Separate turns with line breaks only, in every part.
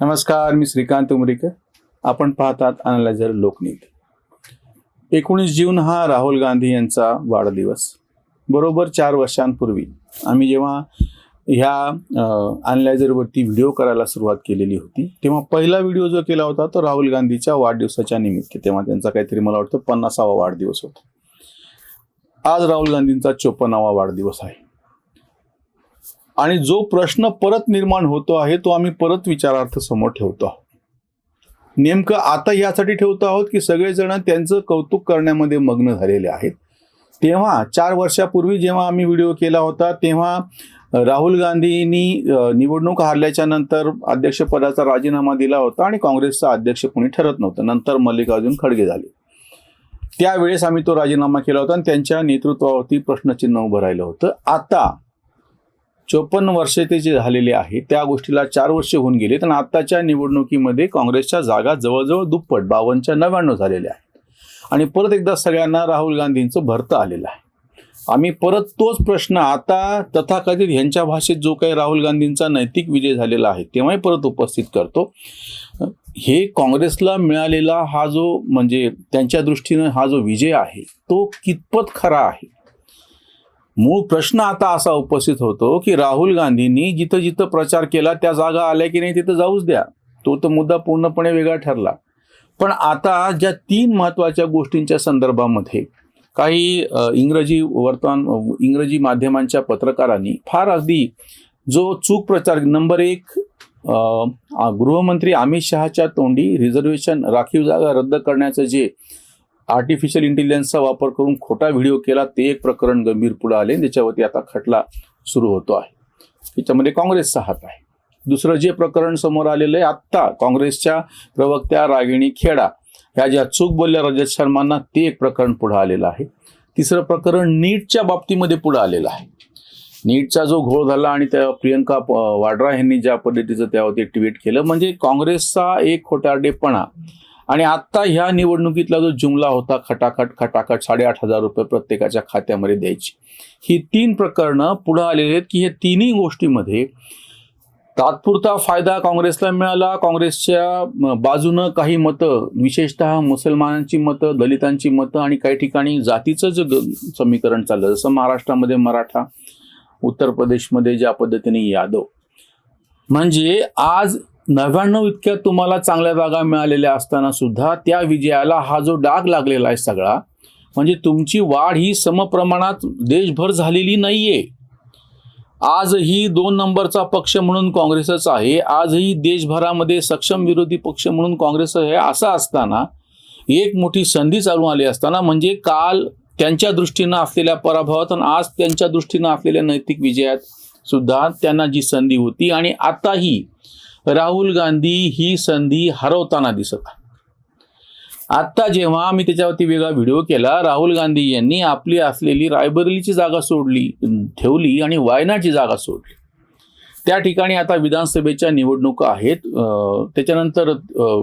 नमस्कार मी श्रीकांत उमरीकर. आपण पाहतात अनालायझर लोकनीत. एकोणीस जून हा राहुल गांधी यांचा वाढदिवस. बरोबर चार वर्षांपूर्वी. आम्ही जेव्हा ह्या अनालायझरवरती व्हिडिओ करायला सुरुवात केलेली होती तेव्हा पहिला व्हिडिओ जो केला होता तो राहुल गांधीच्या वाढदिवसाच्या निमित्त. तेव्हा त्यांचा काहीतरी मला वाटतं पन्नासावा वाढदिवस होता. आज राहुल गांधींचा चोपन्नावा वाढदिवस आहे. आणि जो प्रश्न परत निर्माण होतो आहे तो आम्ही परत विचारार्थ समोर ठेवतो. आहोत नेमकं आता यासाठी ठेवतो आहोत की सगळेजण त्यांचं कौतुक करण्यामध्ये मग्न झालेले आहेत. तेव्हा चार वर्षापूर्वी जेव्हा आम्ही व्हिडिओ केला होता तेव्हा राहुल गांधींनी निवडणूक हारल्याच्या नंतर अध्यक्षपदाचा राजीनामा दिला होता आणि काँग्रेसचा अध्यक्ष कोणी ठरत नव्हतं. नंतर मल्लिकार्जुन खडगे झाले. त्यावेळेस आम्ही तो राजीनामा केला होता आणि त्यांच्या नेतृत्वावरती प्रश्नचिन्ह उभं राहिलं होतं. आता चोपन्न वर्षे ते जे झालेले आहे त्या गोष्टीला चार वर्ष होऊन गेले तर आत्ताच्या निवडणुकीमध्ये काँग्रेसच्या जागा जवळजवळ दुप्पट बावनच्या नव्याण्णव झालेल्या आहेत. आणि परत एकदा सगळ्यांना राहुल गांधींचं भरतं आलेलं आहे. आम्ही परत तोच प्रश्न आता तथाकथित ह्यांच्या भाषेत जो काही राहुल गांधींचा नैतिक विजय झालेला आहे तेव्हाही परत उपस्थित करतो. हे काँग्रेसला मिळालेला हा जो म्हणजे त्यांच्या दृष्टीनं हा जो विजय आहे तो कितपत खरा आहे? मूळ प्रश्न आता असा उपस्थित होतो की राहुल गांधींनी जिथं जिथं प्रचार केला त्या जागा आल्या की नाही तिथं जाऊच द्या. तो तर मुद्दा पूर्णपणे वेगळा ठरला. पण आता ज्या तीन महत्त्वाच्या गोष्टींच्या संदर्भामध्ये काही इंग्रजी वर्तमान इंग्रजी माध्यमांच्या पत्रकारांनी फार अगदी जो चूक प्रचार नंबर एक गृहमंत्री अमित शहाच्या तोंडी रिझर्वेशन राखीव जागा रद्द करण्याचं जे आर्टिफिशियल इंटेलिजन्सचा वापर करून खोटा व्हिडिओ केला ते एक प्रकरण गंभीर पुढे आले त्याच्यावरती आता खटला सुरू होतो आहे. त्याच्यामध्ये काँग्रेसचा हात आहे. दुसरं जे प्रकरण समोर आलेलं आहे आत्ता काँग्रेसच्या प्रवक्त्या रागिणी खेडा ह्या ज्या चूक बोलल्या रजत शर्मांना ते एक प्रकरण पुढे आलेलं आहे. तिसरं प्रकरण नीटच्या बाबतीमध्ये पुढे आलेलं आहे. नीटचा जो घोळ झाला आणि त्या प्रियंका वाड्रा यांनी ज्या पद्धतीचं त्यावरती ट्विट केलं म्हणजे काँग्रेसचा एक खोटारडेपणा आणि आत्ता ह्या निवडणुकीतला जो जुमला होता खटाखट खटाखट साडेआठ हजार रुपये प्रत्येकाच्या खात्यामध्ये द्यायची. ही तीन प्रकरणं पुढे आलेली आहेत की हे तिन्ही गोष्टीमध्ये तात्पुरता फायदा काँग्रेसला मिळाला. काँग्रेसच्या बाजूनं काही मतं विशेषतः मुसलमानांची मतं दलितांची मतं आणि काही ठिकाणी जातीचं जे ग- समीकरण चाललं जसं महाराष्ट्रामध्ये मराठा उत्तर प्रदेशमध्ये ज्या पद्धतीने यादव. म्हणजे आज नव्याण्णव इतक्या तुम्हाला चांगल्या जागा मिळालेल्या असताना सुद्धा त्या विजयाला हा जो डाग लागलेला आहे सगळा म्हणजे तुमची वाढ ही समप्रमाणात देशभर झालेली नाहीये. आजही दोन नंबरचा पक्ष म्हणून काँग्रेसच आहे आजही देशभरामध्ये सक्षम विरोधी पक्ष म्हणून काँग्रेस आहे असं असताना एक मोठी संधी चालून आली असताना म्हणजे काल त्यांच्या दृष्टीनं असलेल्या पराभवात आणि आज त्यांच्या दृष्टीनं असलेल्या नैतिक विजयात सुद्धा त्यांना जी संधी होती आणि आताही राहुल गांधी ही संधी हरवताना दिसत आहे. आत्ता जेव्हा मी त्याच्यावरती वेगळा व्हिडिओ केला राहुल गांधी यांनी आपली असलेली रायबरेलीची जागा सोडली ठेवली आणि वायनाडची जागा सोडली. त्या ठिकाणी आता विधानसभेच्या निवडणुका आहेत. त्याच्यानंतर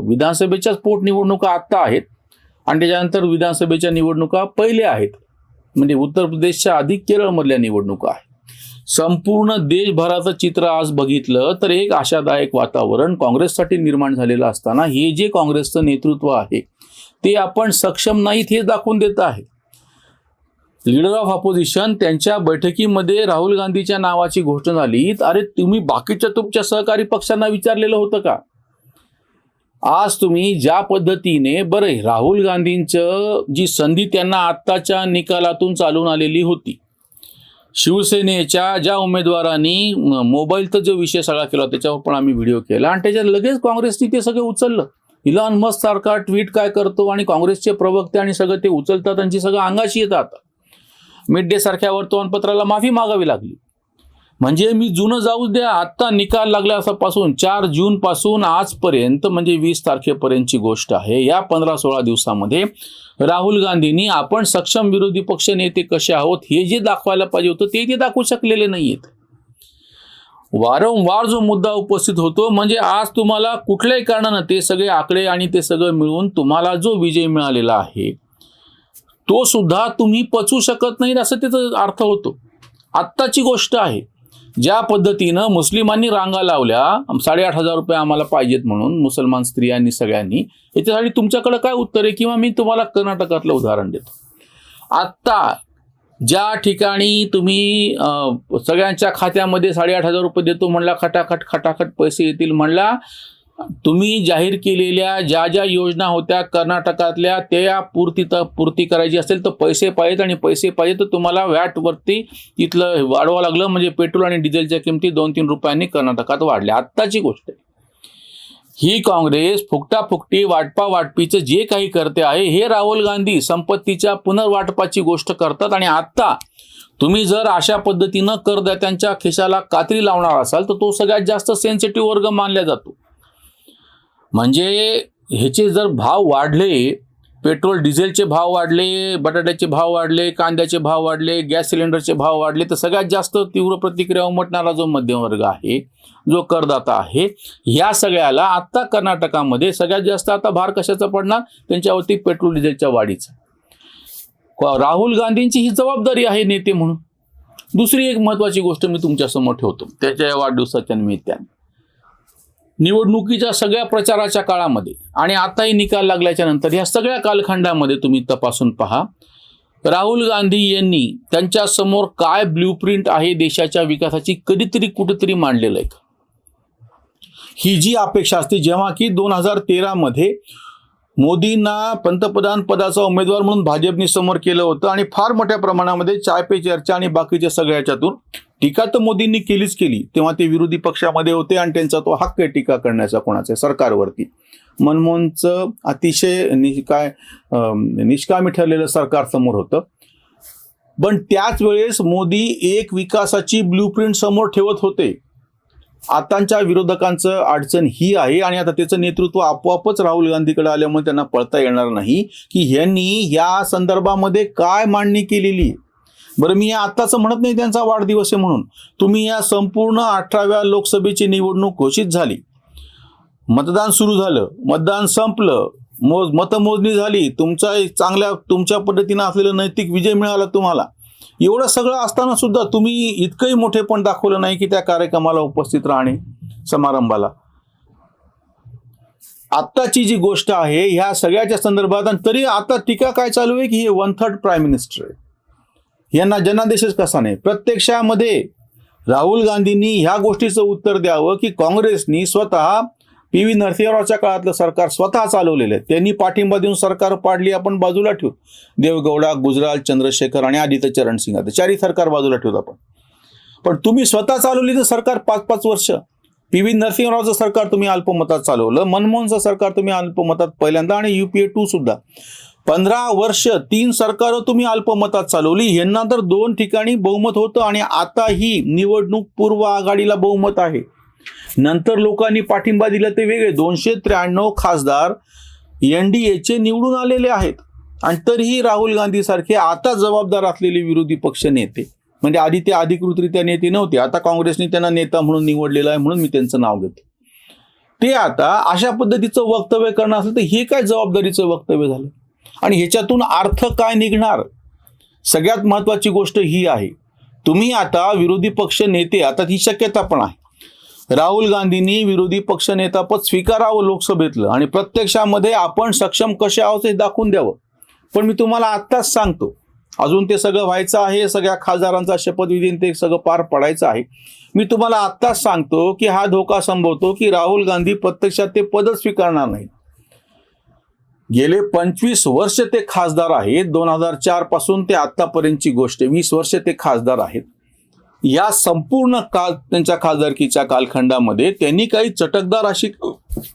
विधानसभेच्याच पोटनिवडणुका आत्ता आहेत आणि त्याच्यानंतर विधानसभेच्या निवडणुका पहिल्या आहेत. म्हणजे उत्तर प्रदेशच्या अधिक केरळमधल्या निवडणुका आहेत. संपूर्ण देशभराचं चित्र आज बघितलं तर एक आशादायक वातावरण काँग्रेससाठी निर्माण झालेलं असताना हे जे काँग्रेसचं नेतृत्व आहे ते आपण सक्षम नाहीत हे दाखवून देत आहे. लीडर ऑफ ऑपोजिशन त्यांच्या बैठकीमध्ये राहुल गांधीच्या नावाची घोषणा झाली. अरे तुम्ही बाकीच्या तुमच्या सहकारी पक्षांना विचारलेलं होतं का? आज तुम्ही ज्या पद्धतीने बरं राहुल गांधींचं जी संधी त्यांना आत्ताच्या निकालातून चालून आलेली होती शिवसेनेच्या ज्या उमेदवारांनी मोबाईलचा जो विषय सगळा केला त्याच्यावर पण आम्ही व्हिडिओ केला. आणि त्याच्यात लगेच काँग्रेसनी ते सगळं उचललं. इलॉन मस्क सारखा ट्विट काय करतो आणि काँग्रेसचे प्रवक्ते आणि सगळं ते उचलतात त्यांची सगळं अंगाशी येतात. मिड डे सारख्या वर्तमानपत्राला माफी मागावी लागली. म्हणजे मी जुनं जाऊ द्या आत्ता निकाल लागला असापासून चार जून पासून आजपर्यंत म्हणजे वीस तारखेपर्यंतची गोष्ट आहे. या पंधरा सोळा दिवसामध्ये राहुल गांधींनी आपण सक्षम विरोधी पक्ष नेते कसे आहोत हे जे दाखवायला पाहिजे होतं ते ते दाखवू शकलेले नाहीयेत. वारंवार जो मुद्दा उपस्थित होतो म्हणजे आज तुम्हाला कुठल्याही कारणानं ते सगळे आकडे आणि ते सगळं मिळून तुम्हाला जो विजय मिळालेला आहे तो सुद्धा तुम्ही पचवू शकत नाही असं त्याचा अर्थ होतो. आत्ताची गोष्ट आहे. ज्या पद्धतीनं मुस्लिमांनी रांगा लावल्या साडेआठ हजार रुपये आम्हाला पाहिजेत म्हणून मुसलमान स्त्रियांनी सगळ्यांनी याच्यासाठी तुमच्याकडे काय उत्तर आहे? किंवा मी तुम्हाला कर्नाटकातलं उदाहरण देतो. आत्ता ज्या ठिकाणी तुम्ही सगळ्यांच्या खात्यामध्ये साडेआठ हजार रुपये देतो म्हणला खटाखट खटाखट पैसे येतील म्हणला तुम्ही जाहीर केलेल्या ज्या ज्या योजना होत्या कर्नाटकातल्या त्या पूर्ती पूर्ती करायची असेल तर पैसे पाहिजेत आणि पैसे पाहिजे तर तुम्हाला वॅटवरती तिथलं वाढवावं लागलं. म्हणजे पेट्रोल आणि डिझेलच्या किमती दोन तीन रुपयांनी कर्नाटकात वाढल्या. आत्ताची गोष्ट आहे. ही काँग्रेस फुकटाफुकटी वाटपा वाटपीचं जे काही करते आहे हे राहुल गांधी संपत्तीच्या पुनर्वाटपाची गोष्ट करतात आणि आत्ता तुम्ही जर अशा पद्धतीनं करदात्यांच्या खिशाला कात्री लावणार असाल तर तो सगळ्यात जास्त सेन्सिटिव्ह वर्ग मानला जातो. म्हणजे ह्याचे जर भाव वाढले पेट्रोल डिझेलचे भाव वाढले बटाट्याचे भाव वाढले कांद्याचे भाव वाढले गॅस सिलेंडरचे भाव वाढले तर सगळ्यात जास्त तीव्र प्रतिक्रिया उमटणारा जो मध्यमवर्ग आहे जो करदाता आहे ह्या सगळ्याला आत्ता कर्नाटकामध्ये सगळ्यात जास्त आता भार कशाचा पडणार? त्यांच्यावरती पेट्रोल डिझेलच्या वाढीचा. राहुल गांधींची ही जबाबदारी आहे नेते म्हणून. दुसरी एक महत्त्वाची गोष्ट मी तुमच्यासमोर ठेवतो. त्याच्या या वाढदिवसाच्या निमित्ताने. निवडणुकीच्या सगळ्या प्रचाराच्या काळामध्ये आणि आताही निकाल लागल्याच्या नंतर या सगळ्या कालखंडामध्ये तुम्ही तपासून पहा राहुल गांधी यांनी त्यांच्यासमोर काय ब्ल्यूप्रिंट आहे देशाच्या विकासाची कधीतरी कुठेतरी मांडलेलं आहे का? ही जी अपेक्षा असते जेव्हा की दोन हजार तेरामध्ये मोदींना पंतप्रधान पदाचा उमेदवार म्हणून भाजपने समोर केलं होतं आणि फार मोठ्या प्रमाणामध्ये चाय पे चर्चा आणि बाकीच्या सगळ्याच्यातून टीका तर मोदींनी केलीच केली. तेव्हा ते विरोधी पक्षामध्ये होते आणि त्यांचा तो हक्क आहे टीका करण्याचा कोणाचा सरकारवरती. मनमोहनचं अतिशय नि काय निष्कामी ठरलेलं सरकार समोर होतं. पण त्याच वेळेस मोदी एक विकासाची ब्ल्यूप्रिंट समोर ठेवत होते. आताच्या विरोधकांचं अडचण ही आहे आणि आता त्याचं नेतृत्व आपोआपच राहुल गांधीकडे आल्यामुळे त्यांना पळता येणार नाही की ह्यांनी या संदर्भामध्ये काय मांडणी केलेली? आहे. बरं मी या आत्ताचं म्हणत नाही त्यांचा वाढदिवस आहे म्हणून. तुम्ही या संपूर्ण अठराव्या लोकसभेची निवडणूक घोषित झाली. मतदान सुरू झालं. मतदान संपलं. मोज मतमोजणी झाली. तुमचा चांगल्या तुमच्या पद्धतीनं असलेला नैतिक विजय मिळाला तुम्हाला. एवढं सगळं असताना सुद्धा तुम्ही इतकंही मोठेपण दाखवलं नाही की त्या कार्यक्रमाला उपस्थित राहणे समारंभाला. आत्ताची जी गोष्ट आहे ह्या सगळ्याच्या संदर्भात आणि तरी आता टीका काय चालू आहे की हे वन थर्ड प्राईम मिनिस्टर आहे. यांना जनादेशच कसा नाही? प्रत्यक्षामध्ये राहुल गांधींनी ह्या गोष्टीचं उत्तर द्यावं की काँग्रेसनी स्वतः पी व्ही नरसिंहरावच्या काळातलं सरकार स्वतः चालवलेलं आहे. त्यांनी पाठिंबा देऊन सरकार पाडली आपण बाजूला ठेवू. देवगौडा गुजराल चंद्रशेखर आणि आदित्य चरण सिंग आता चारही सरकार बाजूला ठेवतो आपण. पण तुम्ही स्वतः चालवली तर सरकार पाच पाच वर्ष. पी व्ही नरसिंहरावचं सरकार तुम्ही अल्पमतात चालवलं मनमोहनचं सरकार तुम्ही अल्पमतात पहिल्यांदा आणि युपीए टू सुद्धा. पंधरा वर्ष तीन सरकारं तुम्ही अल्पमतात चालवली. यांना तर दोन ठिकाणी बहुमत होतं आणि आता ही निवडणूक पूर्व आघाडीला बहुमत आहे. नंतर लोकांनी पाठिंबा दिला ते वेगळे. दोनशे त्र्याण्णव खासदार एन डी एचे निवडून आलेले आहेत. आणि तरीही राहुल गांधी सारखे आता जबाबदार असलेले विरोधी पक्ष नेते. म्हणजे आधी ते अधिकृतरित्या नेते नव्हते. आता काँग्रेसने त्यांना नेता म्हणून निवडलेला आहे म्हणून मी त्यांचं नाव घेतो ते आता अशा पद्धतीचं वक्तव्य करणं असेल तर हे काय जबाबदारीचं वक्तव्य झालं? आणि ह्याच्यातून अर्थ काय निघणार? सगळ्यात महत्त्वाची गोष्ट ही आहे. तुम्ही आता विरोधी पक्ष नेते आता ही शक्यता पण आहे. राहुल गांधींनी विरोधी पक्ष नेतापद स्वीकारावं लोकसभेतलं आणि प्रत्यक्षामध्ये आपण सक्षम कसे आहोत हे दाखवून द्यावं. पण मी तुम्हाला आत्ताच सांगतो. अजून ते सगळं व्हायचं आहे सगळ्या खासदारांचा शपथविधी ते सगळं पार पडायचं आहे. मी तुम्हाला आत्ताच सांगतो की हा धोका संभवतो की राहुल गांधी प्रत्यक्षात ते पदच स्वीकारणार नाही गेले पंचवीस वर्ष ते खासदार आहेत. दोन हजार चारपासून ते आतापर्यंतची गोष्ट वीस वर्ष ते खासदार आहेत. या संपूर्ण काल त्यांच्या खासदारकीच्या कालखंडामध्ये त्यांनी काही चटकदार अशी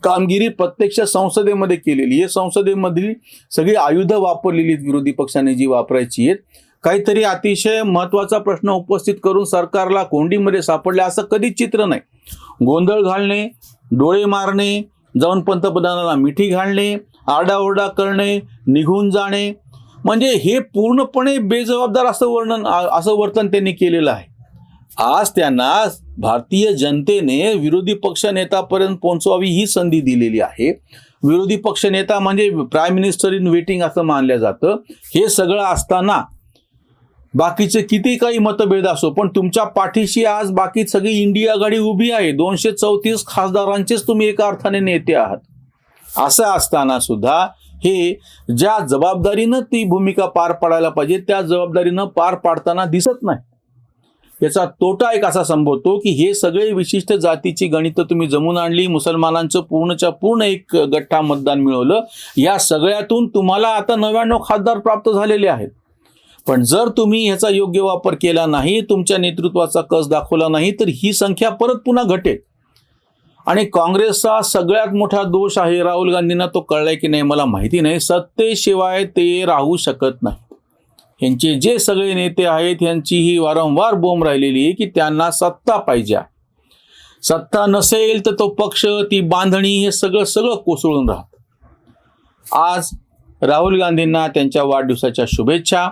कामगिरी प्रत्यक्ष संसदेमध्ये केलेली आहे. संसदेमधली सगळी आयुधं वापरलेली आहेत विरोधी पक्षाने जी वापरायची आहेत. काहीतरी अतिशय महत्त्वाचा प्रश्न उपस्थित करून सरकारला कोंडीमध्ये सापडले असं कधीच चित्र नाही. गोंधळ घालणे डोळे मारणे जाऊन पंतप्रधानाला मिठी घालणे आरडाओरडा करणे निघून जाणे. म्हणजे हे पूर्णपणे बेजबाबदार असं वर्णन असं वर्तन त्यांनी केलेलं आहे. आज त्यांना भारतीय जनतेने विरोधी पक्ष नेतापर्यंत पोहोचवावी ही संधी दिलेली आहे. विरोधी पक्ष नेता म्हणजे प्राईम मिनिस्टर इन वेटिंग असं मानलं जातं. हे सगळं असताना बाकीचे किती काही मतभेद असो पण तुमच्या पाठीशी आज बाकी सगळी इंडिया आघाडी उभी आहे. दोनशे चौतीस खासदारांचेच तुम्ही एका अर्थाने नेते आहात. असं असताना सुद्धा हे ज्या जबाबदारीनं ती भूमिका पार पाडायला पाहिजे त्या जबाबदारीनं पार पाडताना दिसत नाही. याचा तोटा एक असा संभवतो की हे सगळे विशिष्ट जातीची गणितं तुम्ही जमून आणली मुसलमानांचं पूर्णच्या पूर्ण एक गठ्ठा मतदान मिळवलं या सगळ्यातून तुम्हाला आता नव्याण्णव खासदार प्राप्त झालेले आहेत. पण जर तुम्ही ह्याचा योग्य वापर केला नाही तुमच्या नेतृत्वाचा कस दाखवला नाही तर ही संख्या परत पुन्हा घटेल. आणि काँग्रेसचा सगळ्यात मोठा दोष आहे राहुल गांधींना तो कळलाय की नाही मला माहिती नाही. सत्तेशिवाय ते राहू शकत नाही. यांचे जे सगळे नेते आहेत यांची ही वारंवार बोंब राहिलेली आहे की त्यांना सत्ता पाहिजे सत्ता नसेल तर तो पक्ष ती बांधणी हे सगळं सगळं कोसळून राहत. आज राहुल गांधींना त्यांच्या वाढदिवसाच्या शुभेच्छा.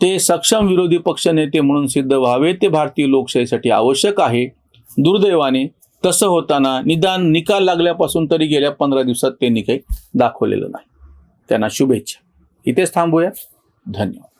ते सक्षम विरोधी पक्षनेते म्हणून सिद्ध व्हावे ते भारतीय लोकशाहीसाठी आवश्यक आहे. दुर्दैवाने तसं होताना निदान निकाल लागल्यापासून तरी गेल्या पंधरा दिवसात त्यांनी काही दाखवलेलं नाही. त्यांना शुभेच्छा. इथेच थांबूया. धन्यवाद.